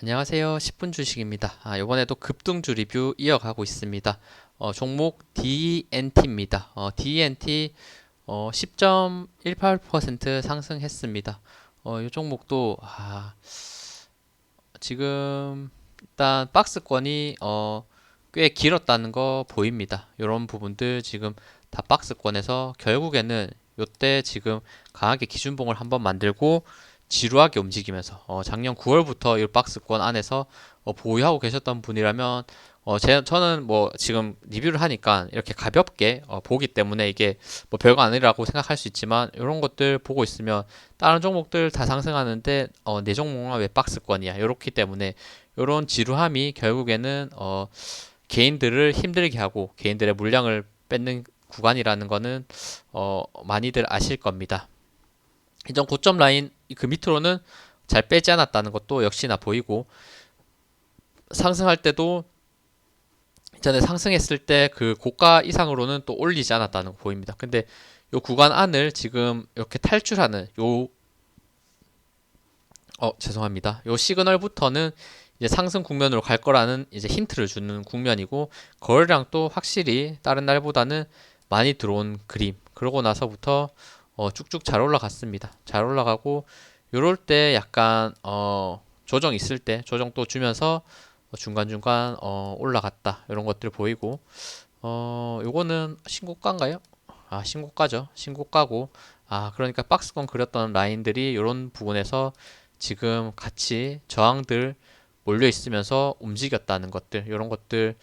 안녕하세요. 10분 주식입니다. 아, 이번에도 급등주 리뷰 이어가고 있습니다. 어, 종목 DNT입니다. 어, DNT 어, 10.18% 상승했습니다. 어, 이 종목도 아, 지금 일단 박스권이 어, 꽤 길었다는 거 보입니다. 이런 부분들 지금 다 박스권에서 결국에는 요때 지금 강하게 기준봉을 한번 만들고 지루하게 움직이면서 어, 작년 9월부터 이 박스권 안에서 어, 보유하고 계셨던 분이라면 어, 제, 저는 뭐 지금 리뷰를 하니까 이렇게 가볍게 어, 보기 때문에 이게 뭐 별거 아니라고 생각할 수 있지만 이런 것들 보고 있으면 다른 종목들 다 상승하는데 어, 내 종목만 왜 박스권이야 이렇기 때문에 이런 지루함이 결국에는 어, 개인들을 힘들게 하고 개인들의 물량을 뺏는 구간이라는 거는 어, 많이들 아실 겁니다. 이전 고점 라인 그 밑으로는 잘 빼지 않았다는 것도 역시나 보이고 상승할 때도 전에 상승했을 때 그 고가 이상으로는 또 올리지 않았다는 거 보입니다. 근데 요 구간 안을 지금 이렇게 탈출하는 요 어, 죄송합니다. 요 시그널부터는 이제 상승 국면으로 갈 거라는 이제 힌트를 주는 국면이고 거래량도 확실히 다른 날보다는 많이 들어온 그림. 그러고 나서부터 어, 쭉쭉 잘 올라갔습니다. 잘 올라가고 요럴 때 약간 어, 조정 있을 때 조정 또 주면서 중간중간 어, 올라갔다 이런 것들 보이고 어, 요거는 신고가인가요? 아 신고가죠. 신고가고 아 그러니까 박스권 그렸던 라인들이 이런 부분에서 지금 같이 저항들 몰려 있으면서 움직였다는 것들 이런 것들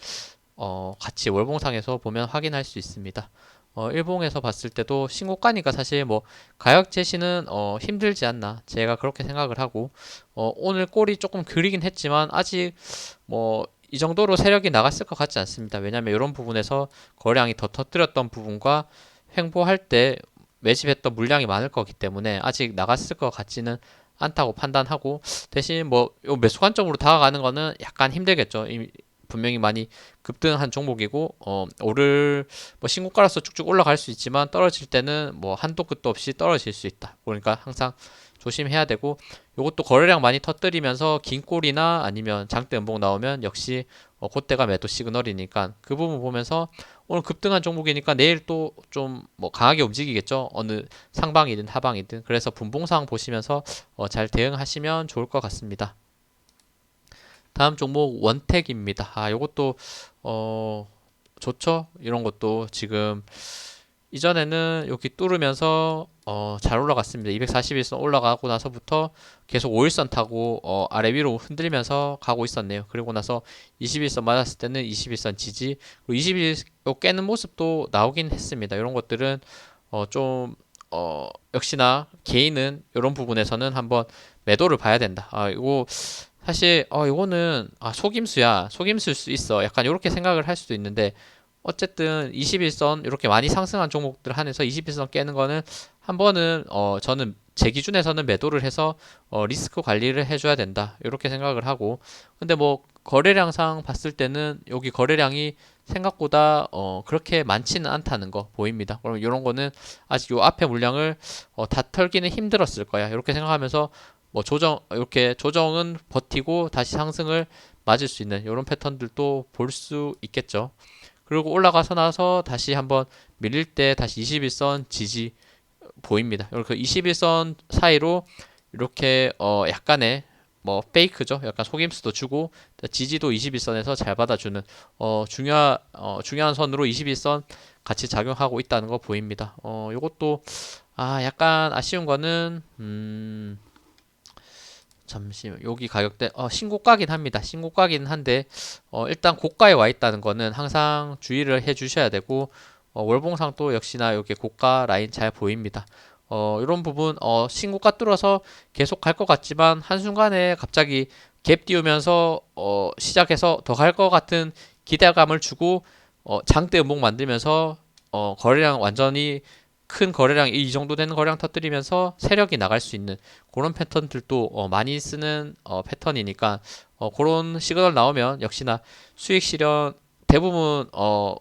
어, 같이 월봉상에서 보면 확인할 수 있습니다. 어, 일봉에서 봤을 때도 신고가니까 사실 뭐 가격 제시는 어, 힘들지 않나 제가 그렇게 생각을 하고 어, 오늘 꼴이 조금 그리긴 했지만 아직 뭐 이 정도로 세력이 나갔을 것 같지 않습니다. 왜냐하면 이런 부분에서 거래량이 더 터뜨렸던 부분과 횡보할 때 매집했던 물량이 많을 거기 때문에 아직 나갔을 것 같지는 않다고 판단하고 대신 뭐 매수 관점으로 다가가는 거는 약간 힘들겠죠. 분명히 많이 급등한 종목이고 어 오를 뭐 신고가라서 쭉쭉 올라갈 수 있지만 떨어질 때는 뭐 한도 끝도 없이 떨어질 수 있다. 그러니까 항상 조심해야 되고 이것도 거래량 많이 터뜨리면서 긴 꼬리나 아니면 장대 음봉 나오면 역시 어, 그때가 매도 시그널이니까 그 부분 보면서 오늘 급등한 종목이니까 내일 또 좀 뭐 강하게 움직이겠죠 어느 상방이든 하방이든 그래서 분봉상 보시면서 어, 잘 대응하시면 좋을 것 같습니다. 다음 종목 원택입니다. 아, 요것도 어 좋죠. 이런 것도 지금 이전에는 여기 뚫으면서 어, 잘 올라갔습니다. 241선 올라가고 나서부터 계속 5일선 타고 어, 아래 위로 흔들면서 가고 있었네요. 그리고 나서 21선 맞았을 때는 21선 지지, 그리고 21 깨는 모습도 나오긴 했습니다. 이런 것들은 어, 좀 어, 역시나 개인은 이런 부분에서는 한번 매도를 봐야 된다. 아, 이거 사실 어 이거는 아 속임수야 속임수일 수 있어 약간 이렇게 생각을 할 수도 있는데 어쨌든 21선 이렇게 많이 상승한 종목들 한해서 21선 깨는 거는 한 번은 어 저는 제 기준에서는 매도를 해서 어 리스크 관리를 해줘야 된다 이렇게 생각을 하고 근데 뭐 거래량상 봤을 때는 여기 거래량이 생각보다 어 그렇게 많지는 않다는 거 보입니다. 그럼 이런 거는 아직 요 앞에 물량을 어 다 털기는 힘들었을 거야. 이렇게 생각하면서 뭐 조정 이렇게 조정은 버티고 다시 상승을 맞을 수 있는 이런 패턴들도 볼 수 있겠죠. 그리고 올라가서 나서 다시 한번 밀릴 때 다시 21선 지지 보입니다. 이렇게 21선 사이로 이렇게 어 약간의 뭐 페이크죠. 약간 속임수도 주고 지지도 21선에서 잘 받아주는 어 중요한 어 중요한 선으로 21선 같이 작용하고 있다는 거 보입니다. 어 요것도 아 약간 아쉬운 거는 음 잠시만 여기 가격대 어, 신고가긴 합니다. 신고가긴 한데 어, 일단 고가에 와 있다는 거는 항상 주의를 해 주셔야 되고 어, 월봉상 또 역시나 여기 고가 라인 잘 보입니다. 어, 이런 부분 어, 신고가 뚫어서 계속 갈 것 같지만 한순간에 갑자기 갭 띄우면서 어, 시작해서 더 갈 것 같은 기대감을 주고 어, 장대 음봉 만들면서 어, 거래량 완전히 큰 거래량 이 정도 되는 거래량 터뜨리면서 세력이 나갈 수 있는 그런 패턴들도 어, 많이 쓰는 어, 패턴이니까 어, 그런 시그널 나오면 역시나 수익 실현 대부분 어,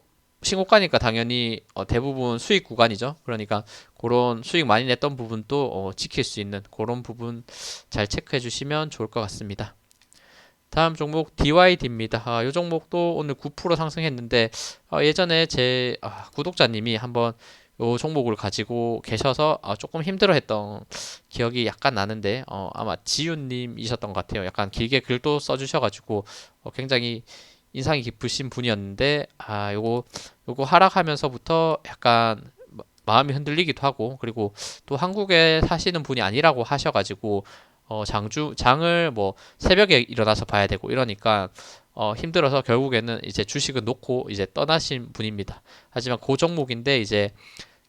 신고가니까 당연히 어, 대부분 수익 구간이죠. 그러니까 그런 수익 많이 냈던 부분도 어, 지킬 수 있는 그런 부분 잘 체크해 주시면 좋을 것 같습니다. 다음 종목 DYD입니다. 아, 이 종목도 오늘 9% 상승했는데 아, 예전에 제 아, 구독자님이 한번 이 종목을 가지고 계셔서 아, 조금 힘들어했던 기억이 약간 나는데 어, 아마 지윤님이셨던 것 같아요. 약간 길게 글도 써주셔가지고 어, 굉장히 인상이 깊으신 분이었는데 아 요거 요거 하락하면서부터 약간 마- 마음이 흔들리기도 하고 그리고 또 한국에 사시는 분이 아니라고 하셔가지고 어 장주 장을 뭐 새벽에 일어나서 봐야 되고 이러니까 어 힘들어서 결국에는 이제 주식은 놓고 이제 떠나신 분입니다. 하지만 그 종목인데 이제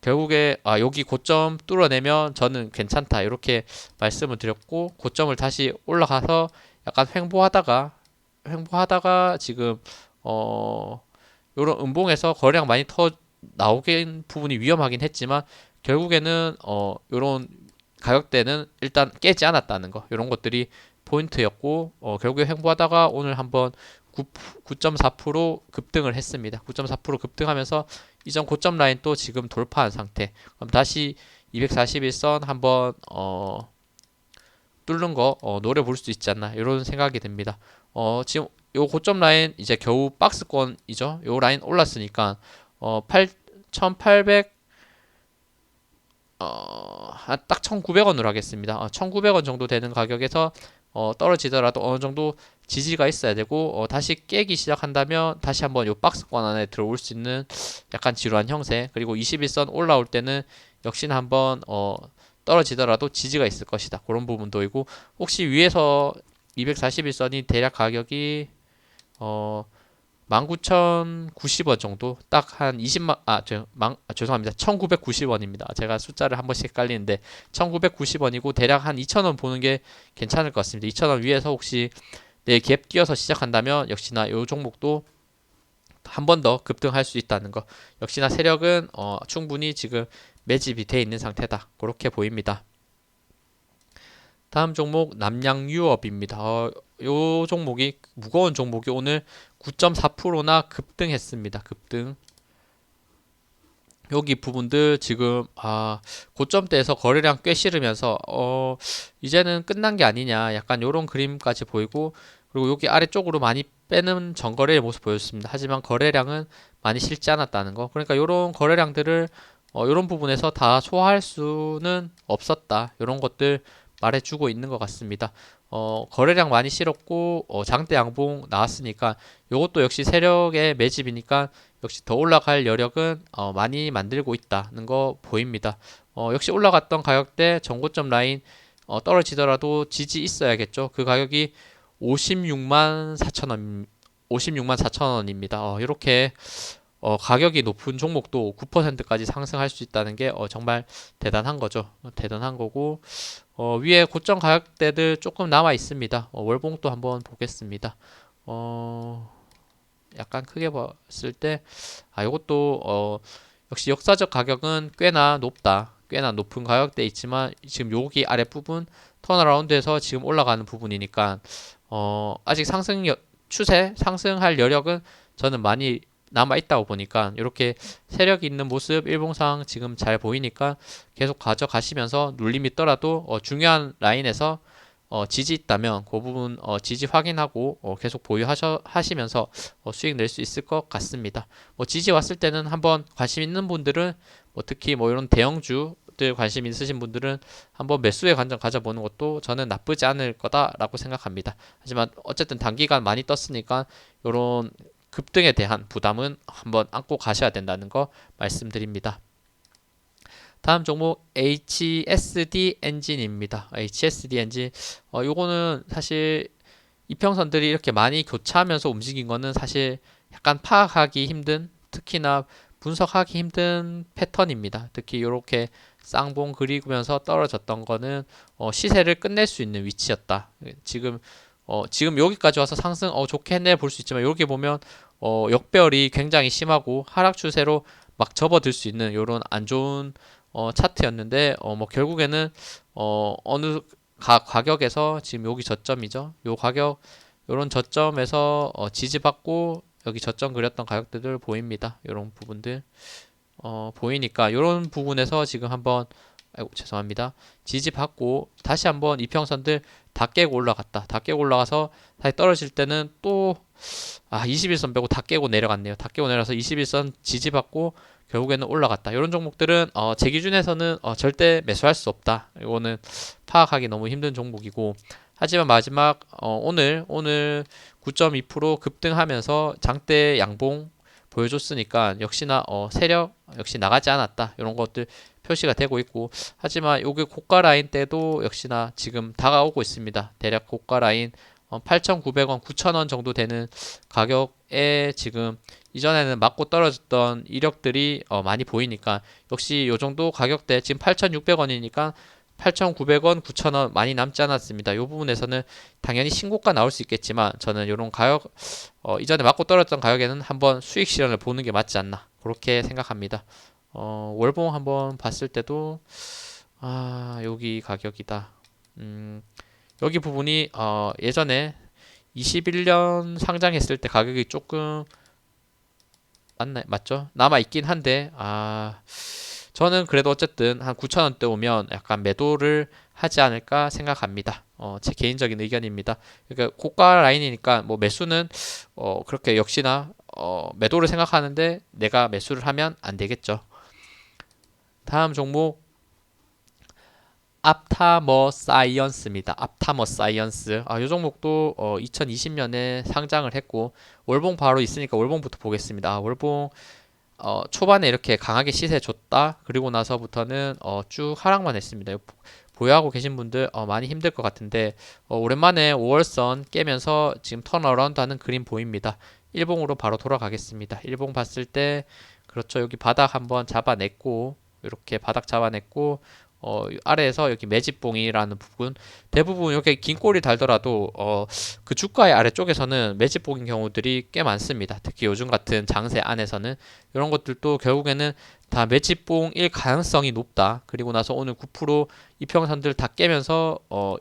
결국에 아 여기 고점 뚫어내면 저는 괜찮다 이렇게 말씀을 드렸고 고점을 다시 올라가서 약간 횡보하다가 횡보하다가 지금 어 요런 음봉에서 거래량 많이 터 나오긴 부분이 위험하긴 했지만 결국에는 어 요런 가격대는 일단 깨지 않았다는 거 요런 것들이 포인트였고 어 결국에 횡보하다가 오늘 한번 9, 9.4% 급등을 했습니다. 9.4% 급등하면서 이전 고점 라인 또 지금 돌파한 상태. 그럼 다시 241선 한번 어 뚫는 거 어, 노려볼 수 있지 않나 이런 생각이 듭니다. 어, 지금 요 고점 라인 이제 겨우 박스권이죠. 요 라인 올랐으니까 어, 8,800 어, 한딱 1,900원으로 하겠습니다. 어, 1,900원 정도 되는 가격에서 어, 떨어지더라도 어느 정도 지지가 있어야 되고 어, 다시 깨기 시작한다면 다시 한번 요 박스권 안에 들어올 수 있는 약간 지루한 형태 그리고 21선 올라올 때는 역시나 한번 어, 떨어지더라도 지지가 있을 것이다. 그런 부분도 있고 혹시 위에서 241선이 대략 가격이 어 19,090원 정도 딱 한 20만 아, 저, 망, 아 죄송합니다. 1,990원입니다. 제가 숫자를 한 번씩 헷갈리는데 1,990원이고 대략 한 2,000원 보는 게 괜찮을 것 같습니다. 2,000원 위에서 혹시 내일 갭 끼어서 시작한다면 역시나 이 종목도 한 번 더 급등할 수 있다는 거. 역시나 세력은 어, 충분히 지금 매집이 돼 있는 상태다. 그렇게 보입니다. 다음 종목 남양유업입니다. 어, 요 종목이 무거운 종목이 오늘 9.4%나 급등했습니다. 급등. 여기 부분들 지금 아 고점대에서 거래량 꽤 실으면서 어 이제는 끝난 게 아니냐 약간 요런 그림까지 보이고 그리고 여기 아래쪽으로 많이 빼는 전거래의 모습 보였습니다. 하지만 거래량은 많이 실지 않았다는 거. 그러니까 요런 거래량들을 어 요런 부분에서 다 소화할 수는 없었다. 요런 것들 말해주고 있는 것 같습니다. 어, 거래량 많이 실었고 어, 장대 양봉 나왔으니까 이것도 역시 세력의 매집이니까 역시 더 올라갈 여력은 어, 많이 만들고 있다는 거 보입니다. 어, 역시 올라갔던 가격대 전고점 라인 어, 떨어지더라도 지지 있어야겠죠. 그 가격이 56만 4천 원, 56만 4천 원입니다. 어, 이렇게 어, 가격이 높은 종목도 9%까지 상승할 수 있다는 게 어, 정말 대단한 거죠. 어, 대단한 거고 어, 위에 고점 가격대들 조금 남아 있습니다. 어, 월봉도 한번 보겠습니다. 어, 약간 크게 봤을 때, 아, 이것도, 어, 역시 역사적 가격은 꽤나 높다. 꽤나 높은 가격대 있지만, 지금 여기 아랫부분 턴어라운드에서 지금 올라가는 부분이니까, 어, 아직 상승 여, 추세, 상승할 여력은 저는 많이 남아 있다고 보니까 이렇게 세력이 있는 모습 일봉상 지금 잘 보이니까 계속 가져가시면서 눌림이 있더라도 어, 중요한 라인에서 어, 지지 있다면 그 부분 어, 지지 확인하고 어, 계속 보유하셔 하시면서 어, 수익 낼 수 있을 것 같습니다. 뭐 지지 왔을 때는 한번 관심 있는 분들은 뭐 특히 뭐 이런 대형주 들 관심 있으신 분들은 한번 매수의 관점 가져보는 것도 저는 나쁘지 않을 거다라고 생각합니다. 하지만 어쨌든 단기간 많이 떴으니까 이런 급등에 대한 부담은 한번 안고 가셔야 된다는 거 말씀드립니다. 다음 종목 HSD 엔진입니다. HSD 엔진 어 요거는 사실 이평선들이 이렇게 많이 교차하면서 움직인 거는 사실 약간 파악하기 힘든 특히나 분석하기 힘든 패턴입니다. 특히 이렇게 쌍봉 그리면서 떨어졌던 거는 어 시세를 끝낼 수 있는 위치였다. 지금 어 지금 여기까지 와서 상승 어 좋게 했네 볼수 있지만 이렇게 보면 어 역배열이 굉장히 심하고 하락 추세로 막 접어들 수 있는 이런 안 좋은 어, 차트였는데 어, 뭐 결국에는 어, 어느 가, 가격에서 지금 여기 저점이죠. 요 가격 요런 저점에서 어, 지지받고 여기 저점 그렸던 가격대들 보입니다. 요런 부분들 어, 보이니까 요런 부분에서 지금 한번 아이고 죄송합니다. 지지받고 다시 한번 이평선들 다 깨고 올라갔다. 다 깨고 올라가서 다시 떨어질 때는 또 아, 21선 빼고 다 깨고 내려갔네요. 다 깨고 내려서 21선 지지받고 결국에는 올라갔다. 이런 종목들은 어, 제 기준에서는 어, 절대 매수할 수 없다. 이거는 파악하기 너무 힘든 종목이고 하지만 마지막 어, 오늘 오늘 9.2% 급등하면서 장대 양봉 보여줬으니까 역시나 어, 세력 역시 나가지 않았다. 이런 것들 표시가 되고 있고 하지만 요게 고가 라인 때도 역시나 지금 다가오고 있습니다. 대략 고가 라인 어, 8,900원, 9,000원 정도 되는 가격에 지금 이전에는 맞고 떨어졌던 이력들이 어, 많이 보이니까 역시 요 정도 가격대 지금 8,600원이니까 8,900원, 9,000원 많이 남지 않았습니다. 이 부분에서는 당연히 신고가 나올 수 있겠지만 저는 이런 가격 어, 이전에 맞고 떨어졌던 가격에는 한번 수익 실현을 보는 게 맞지 않나 그렇게 생각합니다. 어, 월봉 한번 봤을 때도 아 여기 가격이다. 음, 여기 부분이 어, 예전에 21년 상장했을 때 가격이 조금 맞나 맞죠? 남아 있긴 한데 아 저는 그래도 어쨌든 한 9,000원대 오면 약간 매도를 하지 않을까 생각합니다. 어, 제 개인적인 의견입니다. 그러니까 고가 라인이니까 뭐 매수는 어, 그렇게 역시나 어, 매도를 생각하는데 내가 매수를 하면 안 되겠죠. 다음 종목 앞타머 사이언스입니다. 앞타머 사이언스. 아, 이 종목도 어, 2020년에 상장을 했고 월봉 바로 있으니까 월봉부터 보겠습니다. 아, 월봉 어, 초반에 이렇게 강하게 시세 줬다. 그리고 나서부터는 어, 쭉 하락만 했습니다. 보유하고 계신 분들 어, 많이 힘들 것 같은데 어, 오랜만에 5월선 깨면서 지금 턴어라운드 하는 그림 보입니다. 일봉으로 바로 돌아가겠습니다. 일봉 봤을 때 그렇죠. 여기 바닥 한번 잡아냈고 이렇게 바닥 잡아냈고 어, 아래에서 여기 매집봉이라는 부분 대부분 이렇게 긴 꼬리 달더라도 어, 그 주가의 아래쪽에서는 매집봉인 경우들이 꽤 많습니다. 특히 요즘 같은 장세 안에서는 이런 것들도 결국에는 다 매집봉일 가능성이 높다. 그리고 나서 오늘 9% 이평선들 다 깨면서 어,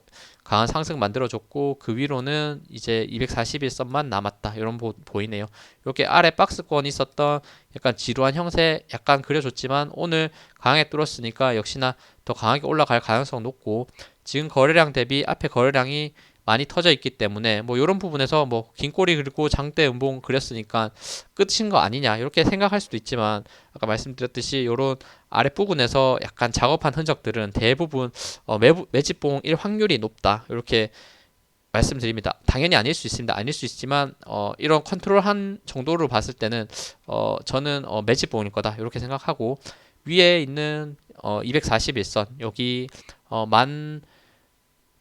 강한 상승 만들어줬고 그 위로는 이제 241선만 남았다. 이런 보, 보이네요. 이렇게 아래 박스권 있었던 약간 지루한 형태 약간 그려줬지만 오늘 강하게 뚫었으니까 역시나 더 강하게 올라갈 가능성 높고 지금 거래량 대비 앞에 거래량이 많이 터져 있기 때문에 뭐 이런 부분에서 뭐 긴 꼬리 그리고 장대 음봉 그렸으니까 끝인 거 아니냐 이렇게 생각할 수도 있지만 아까 말씀드렸듯이 이런 아래 부분에서 약간 작업한 흔적들은 대부분 어, 매부, 매집봉일 확률이 높다 이렇게 말씀드립니다. 당연히 아닐 수 있습니다. 아닐 수 있지만 어, 이런 컨트롤한 정도로 봤을 때는 어, 저는 어, 매집봉일 거다 이렇게 생각하고 위에 있는 어, 241선 여기 어, 만,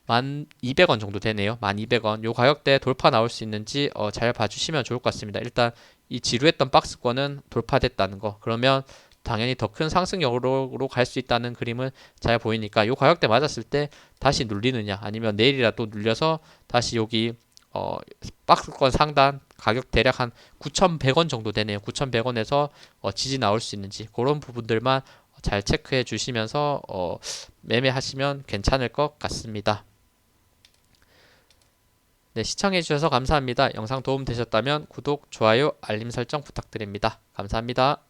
만 200원 정도 되네요. 만 200원. 요 가격대 돌파 나올 수 있는지 어, 잘 봐주시면 좋을 것 같습니다. 일단 이 지루했던 박스권은 돌파됐다는 거. 그러면 당연히 더 큰 상승력으로 갈 수 있다는 그림은 잘 보이니까 요 가격대 맞았을 때 다시 눌리느냐 아니면 내일이라도 눌려서 다시 여기 어, 박스권 상단 가격 대략 한 9,100원 정도 되네요. 9,100원에서 어, 지지 나올 수 있는지 그런 부분들만 잘 체크해 주시면서 어, 매매하시면 괜찮을 것 같습니다. 네, 시청해 주셔서 감사합니다. 영상 도움 되셨다면 구독, 좋아요, 알림 설정 부탁드립니다. 감사합니다.